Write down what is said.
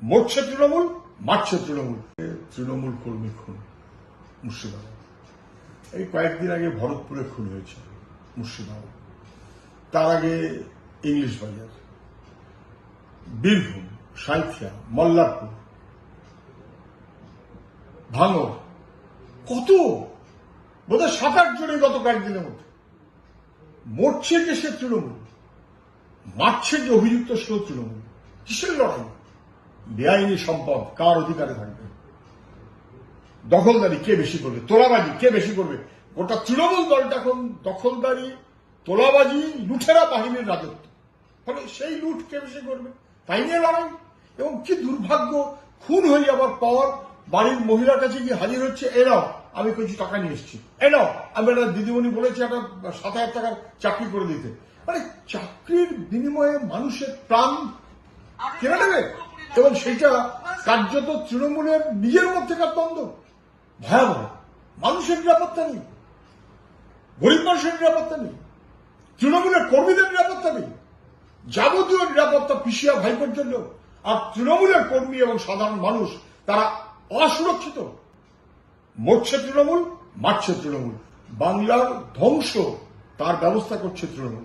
মরছে তৃণমূল মারছে তৃণমূল। তৃণমূল কর্মী খুন, মুর্শিদাবাদ। এই কয়েকদিন আগে ভরতপুরে খুন হয়েছে, মুর্শিদাবাদ। তার আগে ইংলিশ বাজার, বীরভূম সাঁথিয়া মল্লারপুর ভাঙর কত? বোধহয় সাত আট জনে গত কয়েকদিনের মধ্যে। মরছে যে সে তৃণমূল মারছে যে অভিযুক্ত সেও তৃণমূল, কিসের লড়াই? বেআইনি সম্পদ কার অধিকারে থাকবে? দখলদারি কে বেশি করবে? তোলাবাজি কে বেশি করবে? গোটা তৃণমূল দলটা এখন দখলদারি, তোলাবাজি লুঠেরা বাহিনীর রাজত্ব। ফলে সেই লুট কে বেশি করবে? তাই নিয়ে লড়াই। এবং কি দুর্ভাগ্য, খুন হয়ে যাবার পর বাড়ির মহিলার কাছে গিয়ে হাজির হচ্ছে এরাও আমি কিছু টাকা নিয়ে এসেছি। এনাও আমি একটা দিদিমণি বলেছি একটা সাত হাজার টাকার চাকরি করে দিতে। মানে চাকরির বিনিময়ে মানুষের প্রাণ কেনা নেবে? এবং সেটা কার্যত তৃণমূলের নিজের মধ্যেকার দ্বন্দ্ব। ভয়াবহ। মানুষের নিরাপত্তা নেই। গরিব মানুষের নিরাপত্তা নেই। তৃণমূলের কর্মীদের নিরাপত্তা নেই। যাবতীয় নিরাপত্তা পিসিয়া ভাইপোর জন্য আর তৃণমূলের কর্মী এবং সাধারণ মানুষ তারা অসুরক্ষিত। মরছে তৃণমূল, মারছে তৃণমূল। বাংলার ধ্বংস তার ব্যবস্থা করছে তৃণমূল।